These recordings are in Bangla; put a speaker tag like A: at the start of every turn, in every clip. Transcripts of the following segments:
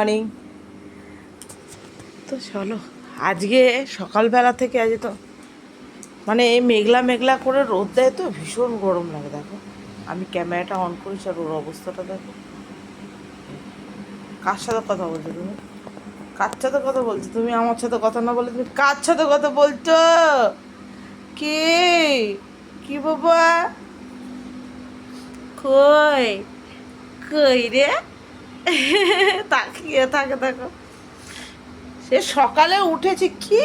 A: মর্নিং তো চলো, আজকে সকালবেলা থেকে আজ তো মানে এই মেঘলা মেঘলা করে রোদ দেয় তো, ভীষণ গরম লাগে, দেখো। আমি ক্যামেরাটা অন করেছি আর ওর অবস্থাটা দেখো। কার সাথে কথা বলছো তুমি? কার সাথে কথা বলছো? তুমি আমার সাথে কথা না বলে তুমি কার সাথে কথা বলছো? কে? কি বাবা? কই? কই রে? তাকিয়ে থাকে, দেখো। সে সকালে উঠেছি, কি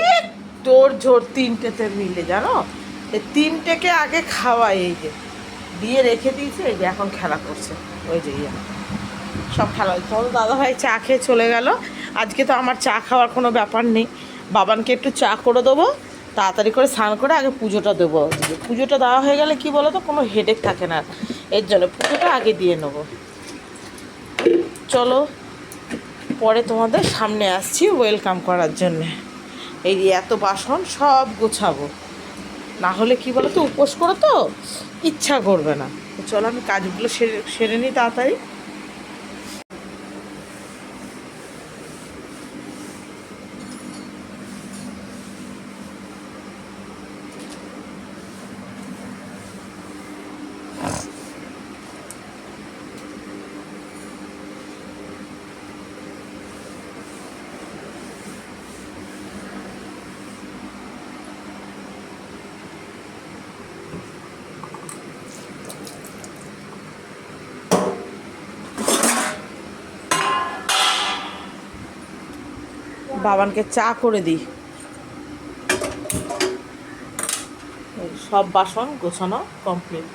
A: তোর জোর তিনটেতে মিলে, জানো? এই তিনটেকে আগে খাওয়াই, এই যে। দিয়ে রেখে দিয়েছে, এই যে এখন খেলা করছে, ওই যে ইয়ে। সব খেলা তোমাদের দাদাভাই চা খেয়ে চলে গেল। আজকে তো আমার চা খাওয়ার কোনো ব্যাপার নেই। বাবানকে একটু চা করে দেবো, তাড়াতাড়ি করে স্নান করে আগে পুজোটা দেবো। পুজোটা দেওয়া হয়ে গেলে কি বলো তো কোনো হেডেক থাকে না। এর জন্য পুজোটা আগে দিয়ে নেব। চলো, পরে তোমাদের সামনে আসছি ওয়েলকাম করার জন্যে। এই যে এত বাসন, সব গোছাবো। না হলে কি বলো তো উপোস করো তো, ইচ্ছা করবে না। চলো আমি কাজগুলো সেরে সেরে নিই তাড়াতাড়ি। বাবানকে চা করে দিই। সব বাসন গোছানো কমপ্লিট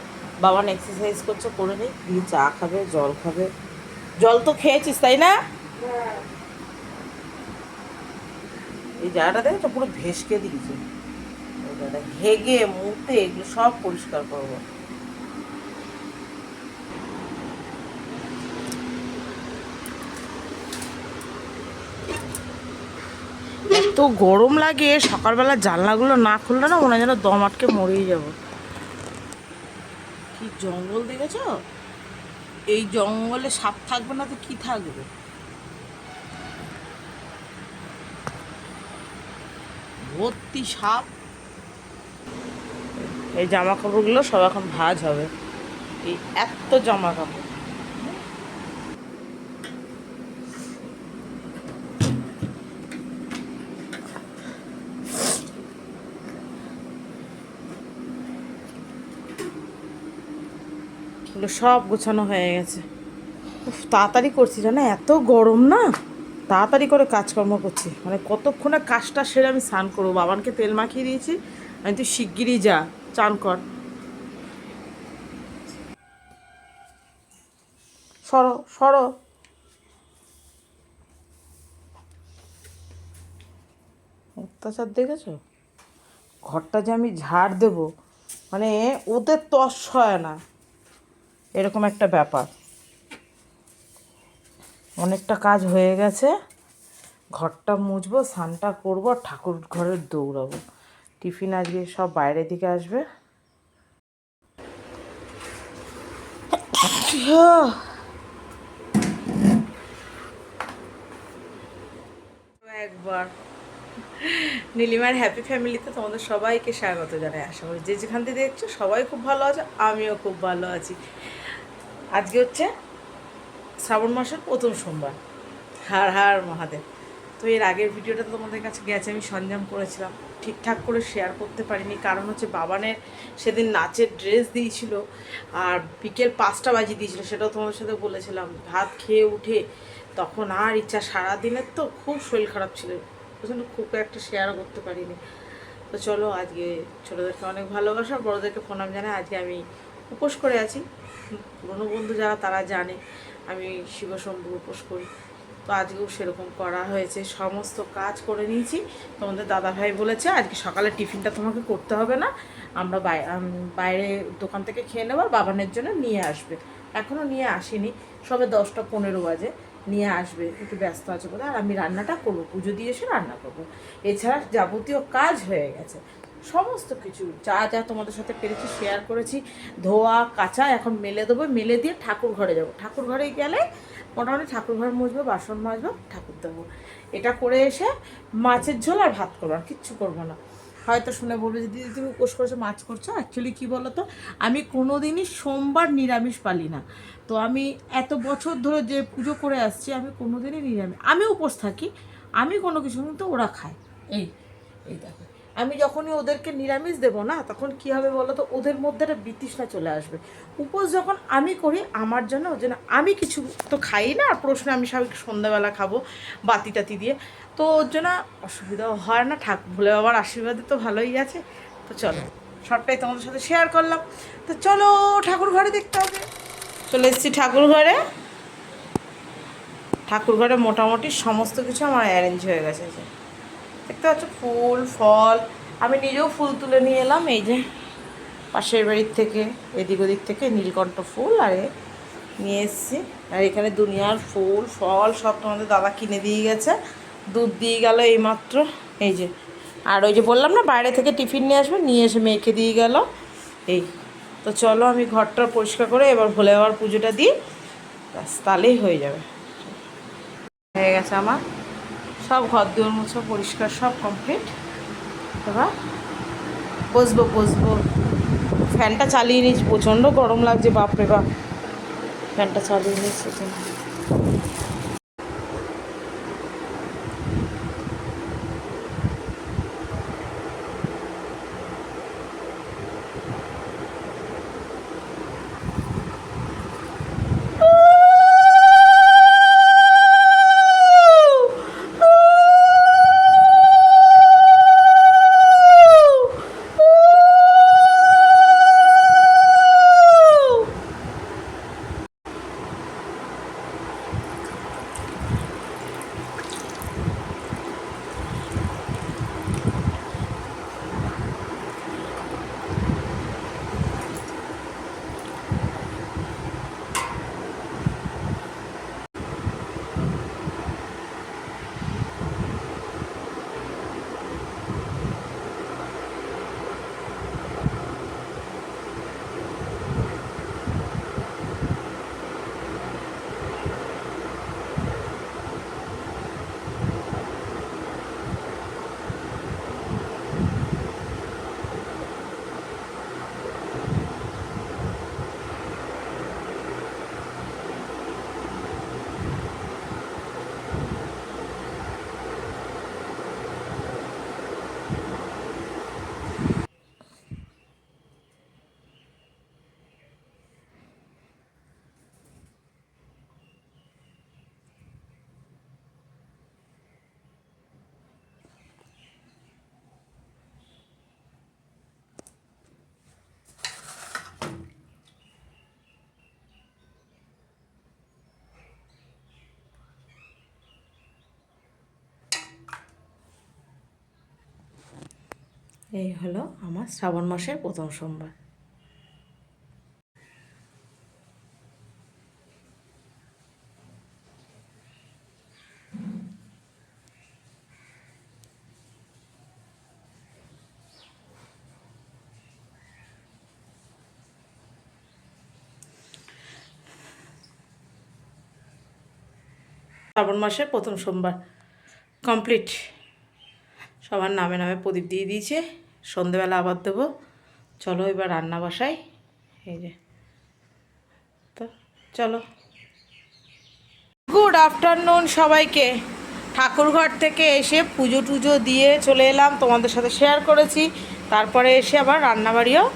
A: বাবান এক্সারসাইজ করছে, করে নিই দিয়ে চা খাবে, জল খাবে। জল তো খেয়েছিস, তাই না? এই জায়গাটা দেখো পুরো ভেসকে দিয়েছে। হেগে মুতে এগুলো সব পরিষ্কার করব এত গরম লাগে, সকালবেলা জানলাগুলো না খুললে না মনে যেন দম আটকে মরেই যাব। কি জঙ্গল দেখেছ? এই জঙ্গলে সাপ থাকবে না তো কি থাকবে? ভর্তি সাপ। এই জামা কাপড়গুলো সব এখন ভাজ হবে। এই এত জামা কাপড় এগুলো সব গোছানো হয়ে গেছে। উফ, তাড়াতাড়ি করছি জানো? এত গরম না? তাড়াতাড়ি করে কাজকর্ম করছি। মানে কতক্ষণে কাজটা সেরে আমি স্নান করব? বাবানকে তেল মাখিয়ে দিয়েছি। আমি তুই শিগগিরই যা। চান কর। সরো সরো। অত্যাচার দেখেছ? ঘরটা যে আমি ঝাড় দেব মানে ওদের তস হয় না। এরকম একটা ব্যাপার। অনেকটা কাজ হয়ে গেছে। ঘরটা মুছবো, স্নানটা করব ঠাকুর ঘরে দৌড়াবো। টিফিন আজকে সব বাইরে দিকে আসবে। একবার। নীলিমার হ্যাপি ফ্যামিলিতে তোমাদের সবাইকে স্বাগত জানাই। আশা করি যে যেখান থেকে দেখছ সবাই খুব ভালো আছে, আমিও খুব ভালো আছি। আজকে হচ্ছে শ্রাবণ মাসের প্রথম সোমবার। হার হার মহাদেব। তো এর আগের ভিডিওটা তোমাদের কাছে গেছে, আমি সঞ্জাম করেছিলাম। ঠিকঠাক করে শেয়ার করতে পারিনি, কারণ হচ্ছে বাবানের সেদিন নাচের ড্রেস দিয়েছিল আর বিকেল পাঁচটা বাজিয়ে দিয়েছিল, সেটাও তোমাদের সাথে বলেছিলাম। ভাত খেয়ে উঠে তখন আর ইচ্ছা, সারাদিনের তো খুব শরীর খারাপ ছিল। জন্য খুব একটা শেয়ারও করতে পারিনি। তো চলো, আজকে ছোটোদেরকে অনেক ভালোবাসা, বড়োদেরকে প্রণাম জানাই। আজকে আমি উপোস করে আছি। পুরনো বন্ধু যারা, তারা জানে। আমি শিবশম্ভু উপোস করি। তো আজকেও সেরকম করা হয়েছে। সমস্ত কাজ করে নিয়েছি। তোমাদের দাদাভাই বলেছে, আজকে সকালে টিফিনটা তোমাকে করতে হবে না। আমরা বাই- বাইরে দোকান থেকে খেয়ে নেব, আর বাবানের জন্য নিয়ে আসবে। এখনও নিয়ে আসেনি। সবে দশটা পনেরো বাজে। নিয়ে আসবে। একটু ব্যস্ত আছে বলে, আর আমি রান্নাটা করব। পুজো দিয়ে এসে রান্না করব। এছাড়া যাবতীয় কাজ হয়ে গেছে। সমস্ত কিছু, যা যা তোমাদের সাথে পেরেছি শেয়ার করেছি, ধোয়া, কাঁচা, এখন মেলে দেবো, মেলে দিয়ে ঠাকুর ঘরে যাব। ঠাকুর ঘরে গেলে মোটামুটি ঠাকুর ঘর মুছবো, বাসন মাজবো, ঠাকুর দেবো। এটা করে এসে মাছের ঝোল আর ভাত করব, আর কিচ্ছু করব না। হয়তো শুনে বলবে যে, দিদি, তুমি উপোস করছ মাছ করছ? অ্যাকচুয়ালি কী বলো তো আমি কোনো দিনই সোমবার নিরামিষ পালি না। তো আমি এত বছর ধরে যে পুজো করে আসছি, আমি কোনো দিনই নিরামিষ আমি উপোস থাকি, আমি কোনো কিছু কিন্তু ওরা খায়। এই এই দেখো। আমি যখনই ওদেরকে নিরামিষ দেবো না, তখন কী হবে বলো তো ওদের মধ্যে একটা বিতৃষ্ণা চলে আসবে। উপোস যখন আমি করি, আমার জন্য ওই জন্য আমি কিছু তো খাই না, আর প্রশ্ন আমি সবাই সন্ধ্যাবেলা খাব বাতি টাতি দিয়ে। তো ওর জন্য অসুবিধাও হয় না, ঠাক, ভোলে বাবার আশীর্বাদে তো ভালোই আছে। তো চলো, সবটাই তোমাদের সাথে শেয়ার করলাম। তো চলো, ঠাকুর ঘরে দেখতে হবে। চলে এসেছি ঠাকুর ঘরে। ঠাকুর ঘরে মোটামুটি সমস্ত কিছু আমার অ্যারেঞ্জ হয়ে গেছে। দেখতে পাচ্ছ? ফুল, ফল। আমি নিজেও ফুল তুলে নিয়ে এলাম, এই যে পাশের বাড়ির থেকে, এদিক ওদিক থেকে নীলকণ্ঠ ফুল, আর নিয়ে এসেছি। আর এখানে দুনিয়ার ফুল, ফল, সব তোমাদের দাদা কিনে দিয়ে গেছে। দুধ দিয়ে গেল এইমাত্র, এই যে। আর ওই যে বললাম না, বাইরে থেকে টিফিন নিয়ে আসবে, নিয়ে এসে মেয়েকে দিয়ে গেল। এই, তো চলো আমি ঘরটা পরিষ্কার করে এবার ভোলে বাবার পুজোটা দিই। ব্যাস, তাহলেই হয়ে যাবে। হয়ে গেছে আমার। সব ঘর দুয়ার মুছো, পরিষ্কার, সব কমপ্লিট এবার বসবো বসবো। ফ্যানটা চালিয়ে নিয়েছি, প্রচণ্ড গরম লাগছে, বাপরে বাপ। ফ্যানটা চালিয়ে নিয়েছি। এই হলো আমার শ্রাবণ মাসের প্রথম সোমবার। শ্রাবণ মাসের প্রথম সোমবার কমপ্লিট। সবার নামে নামে প্রদীপ দিয়ে দিয়েছে। সন্ধেবেলা আবার দেবো। চলো এবার রান্না বসাই। এই যে। তো চলো। গুড আফটারনুন সবাইকে। ঠাকুরঘর থেকে এসে পুজো টুজো দিয়ে চলে এলাম। তোমাদের সাথে শেয়ার করেছি। তারপরে এসে আবার রান্নাবাড়িও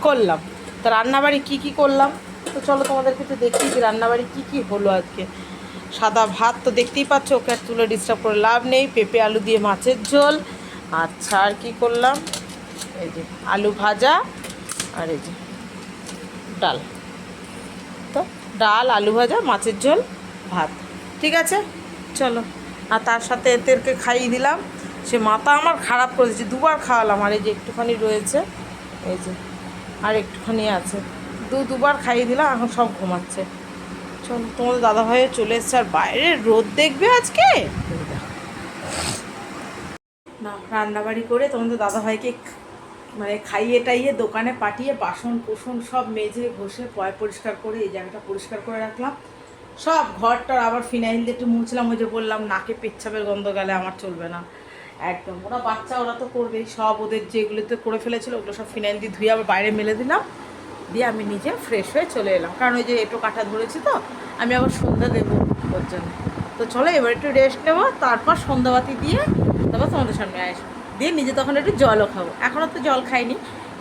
A: করলাম। তো রান্নাবাড়ি কি কি করলাম? তো চলো তোমাদেরকে একটু যে রান্নাবাড়ি কি কি হলো আজকে। সাদা ভাত তো দেখতেই পাচ্ছ, ওকে আর তুলে ডিস্টার্ব করে লাভ নেই। পেঁপে, আলু দিয়ে মাছের ঝোল। আচ্ছা আর কি করলাম? এই যে আলু ভাজা আর এই যে ডাল। তো ডাল, আলু ভাজা, মাছের ঝোল, ভাত। ঠিক আছে? চলো। আর তার সাথে এদেরকে খাইয়ে দিলাম। সে মাথা আমার খারাপ করে দিচ্ছে দুবার খাওয়ালাম। আর এই যে একটুখানি রয়েছে, এই যে আর একটুখানি আছে। দু দুবার খাইয়ে দিলাম, এখন সব ঘুমাচ্ছে। চলো তোমাদের দাদা ভাইও চলে এসছে, আর বাইরে রোদ দেখবে আজকে। না, রান্নাবাড়ি করে তোমাদের দাদা ভাইকে মানে খাইয়ে টাইয়ে দোকানে পাঠিয়ে বাসন কোসন সব মেজে ঘষে পয় পরিষ্কার করে এই জায়গাটা পরিষ্কার করে রাখলাম। সব ঘরটা আবার ফিনাইল দিয়ে একটু মুছলাম ওই যে বললাম, নাকে পেচ্ছাপের গন্ধ গেলে আমার চলবে না। একদম, ওরা বাচ্চা, ওরা তো করবেই, সব ওদের যেগুলোতে করে ফেলেছিল, ওগুলো সব ফিনাইল দিয়ে ধুয়ে আবার বাইরে মেলে দিলাম। দিয়ে আমি নিজে ফ্রেশ হয়ে চলে এলাম। কারণ ওই যে এটো কাটা ধরেছি তো, আমি আবার সন্ধ্যা দেবো ওর জন্য। তো চলো এবার একটু রেস্ট নেব, তারপর সন্ধ্যাবাতি দিয়ে তারপর তোমাদের সামনে আসব দিয়ে নিজে তখন একটু জলও খাব। এখনও তো জল খাইনি,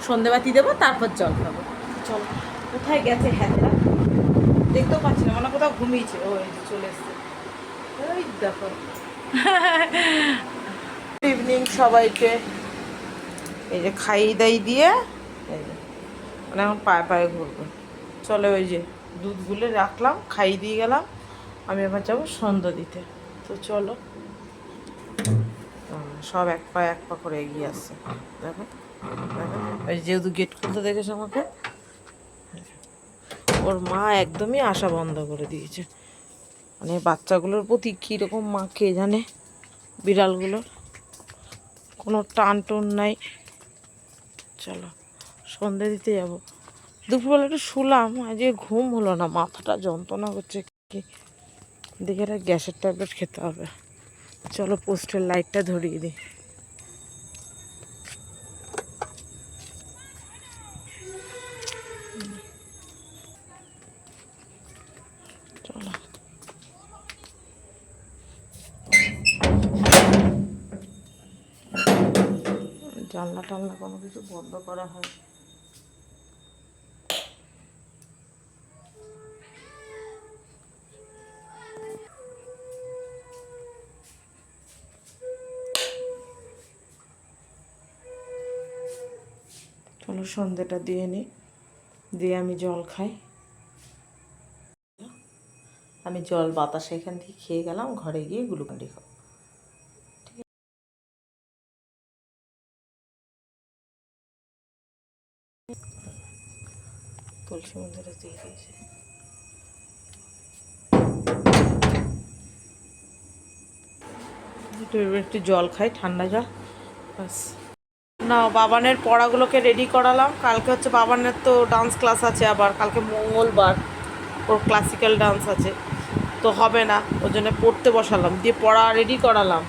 A: সন্ধ্যাবাতি দেবো, তারপর জল খাব। চলো, কোথায় গেছে হ্যাঁচড়া দেখতেও পাচ্ছি না মানে কোথাও ঘুমিয়েছে। ও এই চলে এসছে। ওই দেখো। ইভিনিং সবাইকে। এই যে খাইয়ে দাই দিয়ে, এই যে মানে এখন পায়ে পায়ে ঘুরবে। চলে ওই যে দুধ গুলে রাখলাম, খাইয়ে দিয়ে গেলাম। আমি এবার যাব সন্ধ্যা দিতে। তো চলো। সব এক পা এক পা করে এগিয়ে আসছে। দেখো ওই যেহেতু গেট খুলতে দেখেছে আমাকে? ওর মা একদমই আসা বন্ধ করে দিয়েছে। মানে বাচ্চাগুলোর প্রতি কীরকম মা কে জানে? বিড়ালগুলোর কোনো টান টুন নাই। চলো। সন্ধে দিতে যাব। দুপুরবেলা একটু শুলাম, আজকে ঘুম হলো না, মাথাটা যন্ত্রণা করছে কি। দেখে একটা গ্যাসের ট্যাবলেট খেতে হবে। চলো পোস্টের লাইটটা ধরিয়ে দিই। জানলা টানলা কোনো কিছু বন্ধ করা হয়। চলো সন্ধেটা দিয়ে নিই দিয়ে আমি জল খাই। আমি জল বাতাস এখান থেকে খেয়ে গেলাম, ঘরে গিয়ে গ্লুকন্ডি খাব। তুলসী মন্দিরে দিয়ে দিয়েছে। একটু জল খাই, ঠান্ডা জল বাস না, বাবানের পড়াগুলোকে রেডি করালাম। কালকে হচ্ছে বাবানের তো ডান্স ক্লাস আছে আবার। কালকে মঙ্গলবার ওর ক্লাসিক্যাল ডান্স আছে। তো হবে না ওই জন্য পড়তে বসালাম। দিয়ে পড়া রেডি করালাম।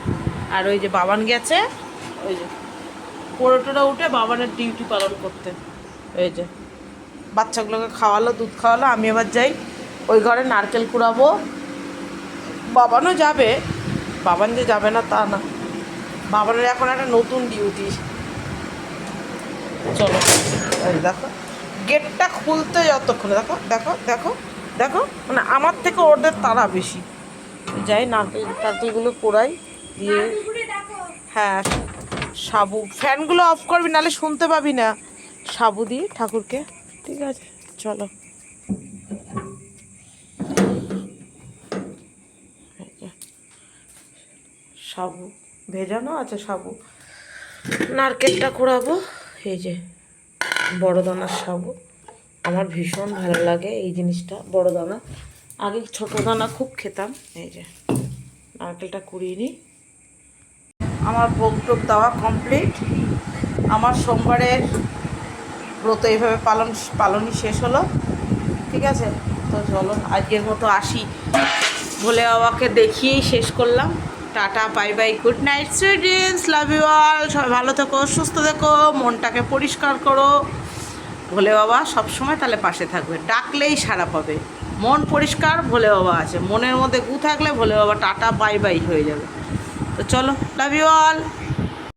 A: আর ওই যে বাবান গেছে, ওই যে পড়োটোটা উঠে বাবানের ডিউটি পালন করতে। ওই যে বাচ্চাগুলোকে খাওয়ালো, দুধ খাওয়ালো, আমি এবার যাই ওই ঘরে নারকেল কুড়াবো। বাবানও যাবে। বাবান যে যাবে না তা না। বাবানের এখন একটা নতুন ডিউটি চলো। এই দেখো, গেটটা খুলতে যতক্ষণ, দেখো দেখো দেখো দেখো মানে আমার থেকে ওদের তারা বেশি। যাই, নারকেল পোড়াই, দিয়ে হ্যাঁ সাবু। ফ্যানগুলো অফ করবি, নাহলে শুনতে পাবি না। সাবু দিয়ে ঠাকুরকে। ঠিক আছে, চলো। সাবু। ভেজানো আছে সাবু। নারকেলটা কোড়াবো এই যে বড় দানার সাবু আমার ভীষণ ভালো লাগে এই জিনিসটা বড় দানা আগে ছোট দানা খুব খেতাম, এই যে নারকেলটা কুড়িয়ে নিই। আমার ভোগ টোগ দেওয়া কমপ্লিট আমার সোমবারের ব্রত এইভাবে পালন, পালনই শেষ হলো, ঠিক আছে? তো চলো, আজকের মতো আসি। ভোলে বাবাকে দেখিয়েই শেষ করলাম। Tata, bye bye, good night students love you all সবাই ভালো থেকো, সুস্থ থেকো, মনটাকে পরিষ্কার করো। ভোলে বাবা সবসময় তাহলে পাশে থাকবে, ডাকলেই সারা পাবে। মন পরিষ্কার, ভোলে বাবা আছে। মনের মধ্যে গু থাকলে ভোলে বাবা টাটা, বাই বাই হয়ে যাবে। তো চলো লাভ ইউ অল